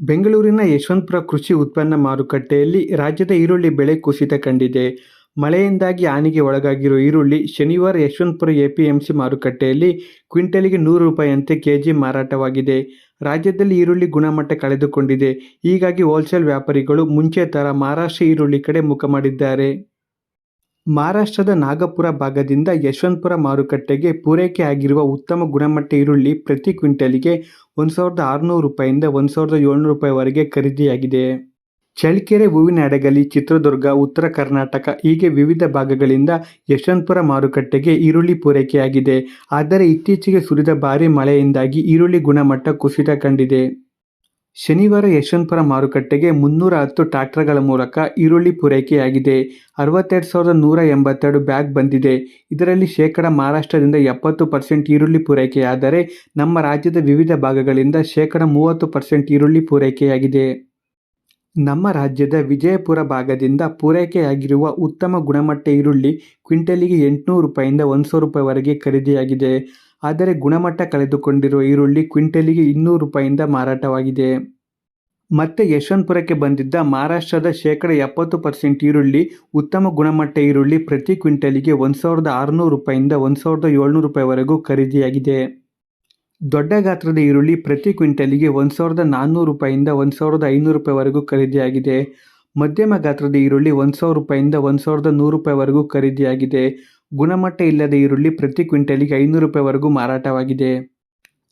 ಬೆಂಗಳೂರಿನ ಯಶವಂತಪುರ ಕೃಷಿ ಉತ್ಪನ್ನ ಮಾರುಕಟ್ಟೆಯಲ್ಲಿ ರಾಜ್ಯದ ಈರುಳ್ಳಿ ಬೆಲೆ ಕುಸಿತ ಕಂಡಿದೆ. ಮಳೆಯಿಂದಾಗಿ ಹಾನಿಗೆ ಒಳಗಾಗಿರುವ ಈರುಳ್ಳಿ ಶನಿವಾರ ಯಶವಂತಪುರ ಎಪಿಎಂಸಿ ಮಾರುಕಟ್ಟೆಯಲ್ಲಿ ಕ್ವಿಂಟಲಿಗೆ ನೂರು ರೂಪಾಯಿಯಂತೆ ಕೆಜಿ ಮಾರಾಟವಾಗಿದೆ. ರಾಜ್ಯದಲ್ಲಿ ಈರುಳ್ಳಿ ಗುಣಮಟ್ಟ ಕಳೆದುಕೊಂಡಿದೆ. ಹೀಗಾಗಿ ಹೋಲ್ಸೇಲ್ ವ್ಯಾಪಾರಿಗಳು ಮುಂಚೆ ಥರ ಮಹಾರಾಷ್ಟ್ರ ಈರುಳ್ಳಿ ಕಡೆ ಮುಖ ಮಾಡಿದ್ದಾರೆ. ಮಹಾರಾಷ್ಟ್ರದ ನಾಗಪುರ ಭಾಗದಿಂದ ಯಶವಂತಪುರ ಮಾರುಕಟ್ಟೆಗೆ ಪೂರೈಕೆ ಆಗಿರುವ ಉತ್ತಮ ಗುಣಮಟ್ಟ ಈರುಳ್ಳಿ ಪ್ರತಿ ಕ್ವಿಂಟಲಿಗೆ ಒಂದು ಸಾವಿರದ ಆರುನೂರು ರೂಪಾಯಿಂದ ಒಂದು ಸಾವಿರದ ಏಳ್ನೂರು ರೂಪಾಯಿವರೆಗೆ ಖರೀದಿಯಾಗಿದೆ. ಚಳ್ಳಕೆರೆ ಹೂವಿನ ಹಡಗಲಿ ಚಿತ್ರದುರ್ಗ, ಉತ್ತರ ಕರ್ನಾಟಕ ಹೀಗೆ ವಿವಿಧ ಭಾಗಗಳಿಂದ ಯಶವಂತಪುರ ಮಾರುಕಟ್ಟೆಗೆ ಈರುಳ್ಳಿ ಪೂರೈಕೆಯಾಗಿದೆ. ಆದರೆ ಇತ್ತೀಚೆಗೆ ಸುರಿದ ಭಾರೀ ಮಳೆಯಿಂದಾಗಿ ಈರುಳ್ಳಿ ಗುಣಮಟ್ಟ ಕುಸಿತ ಕಂಡಿದೆ. ಶನಿವಾರ ಯಶವಂತಪುರ ಮಾರುಕಟ್ಟೆಗೆ ಮುನ್ನೂರ ಹತ್ತು ಟ್ರ್ಯಾಕ್ಟರ್ಗಳ ಮೂಲಕ ಈರುಳ್ಳಿ ಪೂರೈಕೆಯಾಗಿದೆ. ಅರವತ್ತೆರಡು ಸಾವಿರದ ನೂರ ಎಂಬತ್ತೆರಡು ಬ್ಯಾಗ್ ಬಂದಿದೆ. ಇದರಲ್ಲಿ ಶೇಕಡ ಮಹಾರಾಷ್ಟ್ರದಿಂದ ಎಪ್ಪತ್ತು ಪರ್ಸೆಂಟ್ ಈರುಳ್ಳಿ ಪೂರೈಕೆಯಾದರೆ ನಮ್ಮ ರಾಜ್ಯದ ವಿವಿಧ ಭಾಗಗಳಿಂದ ಶೇಕಡ ಮೂವತ್ತು ಪರ್ಸೆಂಟ್ ಈರುಳ್ಳಿ ಪೂರೈಕೆಯಾಗಿದೆ. ನಮ್ಮ ರಾಜ್ಯದ ವಿಜಯಪುರ ಭಾಗದಿಂದ ಪೂರೈಕೆಯಾಗಿರುವ ಉತ್ತಮ ಗುಣಮಟ್ಟ ಈರುಳ್ಳಿ ಕ್ವಿಂಟಲಿಗೆ ಎಂಟುನೂರು ರೂಪಾಯಿಂದ ಒಂದು ಸಾವಿರ ರೂಪಾಯಿವರೆಗೆ ಖರೀದಿಯಾಗಿದೆ. ಆದರೆ ಗುಣಮಟ್ಟ ಕಳೆದುಕೊಂಡಿರುವ ಈರುಳ್ಳಿ ಕ್ವಿಂಟಲಿಗೆ ಇನ್ನೂರು ರೂಪಾಯಿಂದ ಮಾರಾಟವಾಗಿದೆ. ಮತ್ತೆ ಯಶವಂತಪುರಕ್ಕೆ ಬಂದಿದ್ದ ಮಹಾರಾಷ್ಟ್ರದ ಶೇಕಡ ಎಪ್ಪತ್ತು ಪರ್ಸೆಂಟ್ ಈರುಳ್ಳಿ, ಉತ್ತಮ ಗುಣಮಟ್ಟ ಈರುಳ್ಳಿ ಪ್ರತಿ ಕ್ವಿಂಟಲಿಗೆ ಒಂದು ಸಾವಿರದ ಆರುನೂರು ರೂಪಾಯಿಂದ ಒಂದು ಸಾವಿರದ ಏಳ್ನೂರು ರೂಪಾಯಿವರೆಗೂ ಖರೀದಿಯಾಗಿದೆ. ದೊಡ್ಡ ಗಾತ್ರದ ಈರುಳ್ಳಿ ಪ್ರತಿ ಕ್ವಿಂಟಲಿಗೆ ಒಂದು ಸಾವಿರದ ನಾನ್ನೂರು ರೂಪಾಯಿಂದ ಒಂದು ಸಾವಿರದ ಐನೂರು ರೂಪಾಯಿವರೆಗೂ ಖರೀದಿಯಾಗಿದೆ. ಮಧ್ಯಮ ಗಾತ್ರದ ಈರುಳ್ಳಿ ಒಂದು ಸಾವಿರ ರೂಪಾಯಿಂದ ಒಂದು ಸಾವಿರದ ನೂರು ರೂಪಾಯಿವರೆಗೂ ಖರೀದಿಯಾಗಿದೆ. ಗುಣಮಟ್ಟ ಇಲ್ಲದ ಈರುಳ್ಳಿ ಪ್ರತಿ ಕ್ವಿಂಟಲಿಗೆ ಐನೂರು ರೂಪಾಯಿವರೆಗೂ ಮಾರಾಟವಾಗಿದೆ.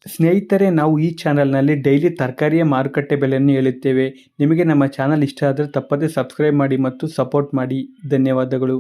ಸ್ನೇಹಿತರೆ, ನಾವು ಈ ಚಾನಲ್ನಲ್ಲಿ ಡೈಲಿ ತರಕಾರಿಯ ಮಾರುಕಟ್ಟೆ ಬೆಲೆಯನ್ನು ಹೇಳುತ್ತೇವೆ. ನಿಮಗೆ ನಮ್ಮ ಚಾನಲ್ ಇಷ್ಟ ಆದರೆ ತಪ್ಪದೇ ಸಬ್ಸ್ಕ್ರೈಬ್ ಮಾಡಿ ಮತ್ತು ಸಪೋರ್ಟ್ ಮಾಡಿ. ಧನ್ಯವಾದಗಳು.